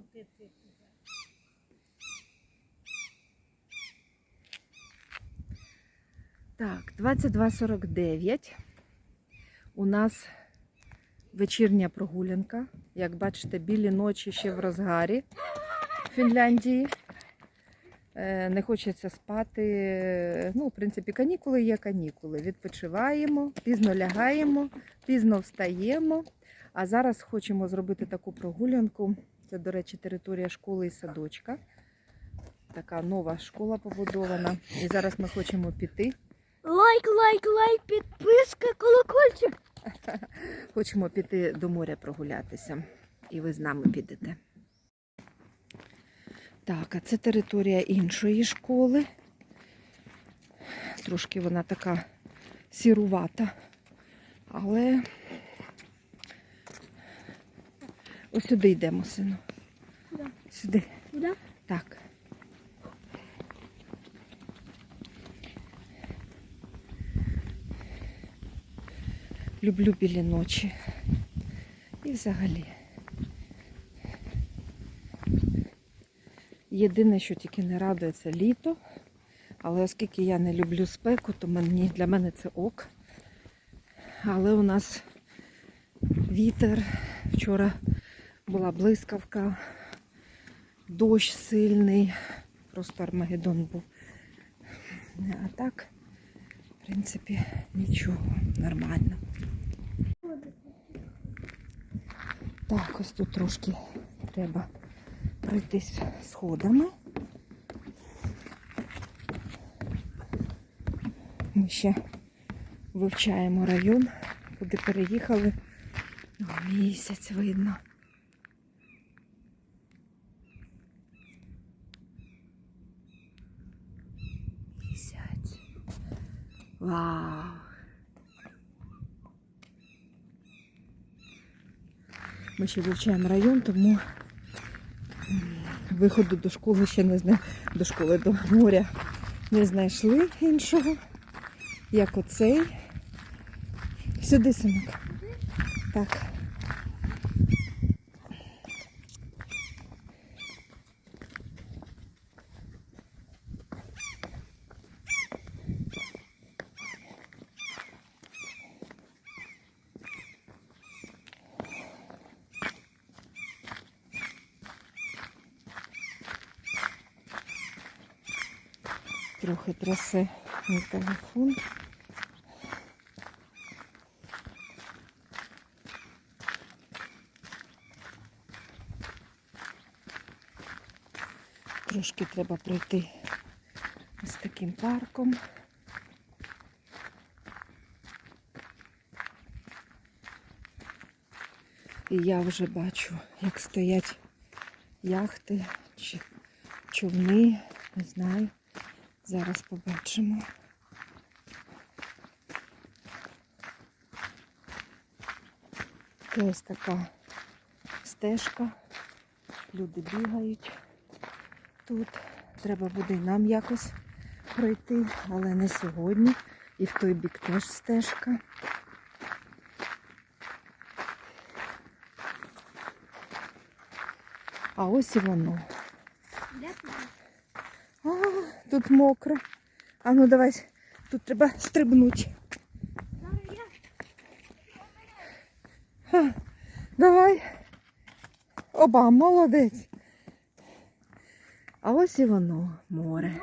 крутити туди. Так, 22.49. У нас вечірня прогулянка. Як бачите, білі ночі ще в розгарі в Фінляндії. Е, Не хочеться спати. Ну, в принципі, канікули є канікули. Відпочиваємо, пізно лягаємо, пізно встаємо. А зараз хочемо зробити таку прогулянку. Це, до речі, територія школи і садочка. Така нова школа побудована. І зараз ми хочемо піти. Лайк, лайк, лайк, підписка, колокольчик. Хочемо піти до моря прогулятися. І ви з нами підете. Так, а це територія іншої школи. Трошки вона така сірувата. Але ось сюди йдемо, сину. Куди? Сюди. Куди? Так. Люблю білі ночі. І взагалі. Єдине, що тільки не радує, це літо. Але оскільки я не люблю спеку, то мені, для мене це ок. Але у нас вітер. Вчора була блискавка, дощ сильний, просто Армагеддон був. А так, в принципі, нічого, нормально. Так, ось тут трошки треба пройтись сходами. Ми ще вивчаємо район, куди переїхали. Місяць видно. Місяць. Вау! Ми ще вивчаємо район, тому виходу до школи ще не знайшли, до школи до моря не знайшли іншого, як оцей. Сюди, синок. Так. Трохи трясе мій телефон. Трошки треба пройти ось таким парком. І я вже бачу, як стоять яхти чи човни, не знаю. Зараз побачимо. Це ось така стежка. Люди бігають тут. Треба буде і нам якось пройти, але не сьогодні. І в той бік теж стежка. А ось і воно. А, тут мокро. А ну давай, тут треба стрибнути. Давай. Оба, молодець. А ось і воно, море.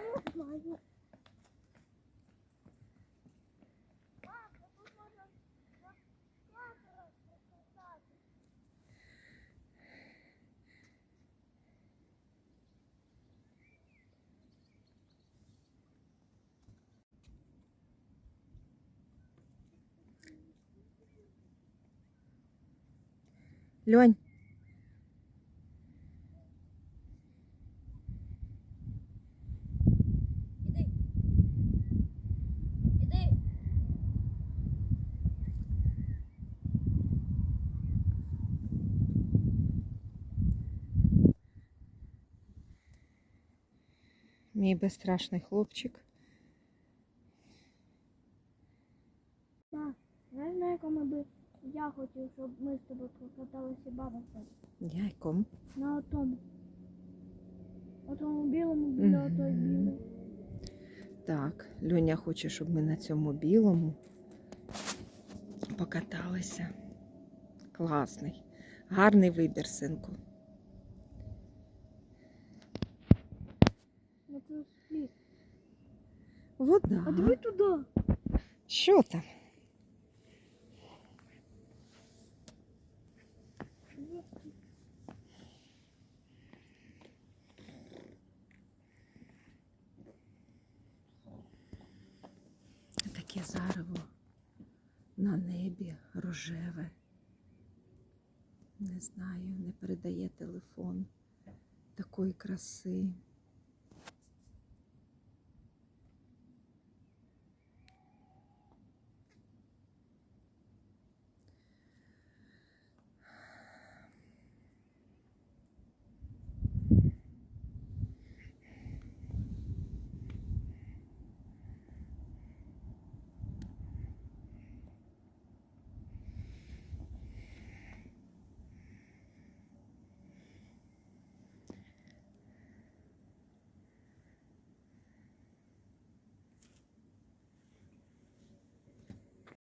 Льонь. Іди. Іди. Мій безстрашний хлопчик. Хочу, щоб ми з тобою покаталися бабуся. Яйком. На тому. Отому білому біля Мгм. отой білий. Так, Льоня хоче, щоб ми на цьому білому покаталися. Класний. Гарний вибір, синку. Вода. А диви туди. Що там? Зарево на небі рожеве. Не знаю, не передає телефон такої краси.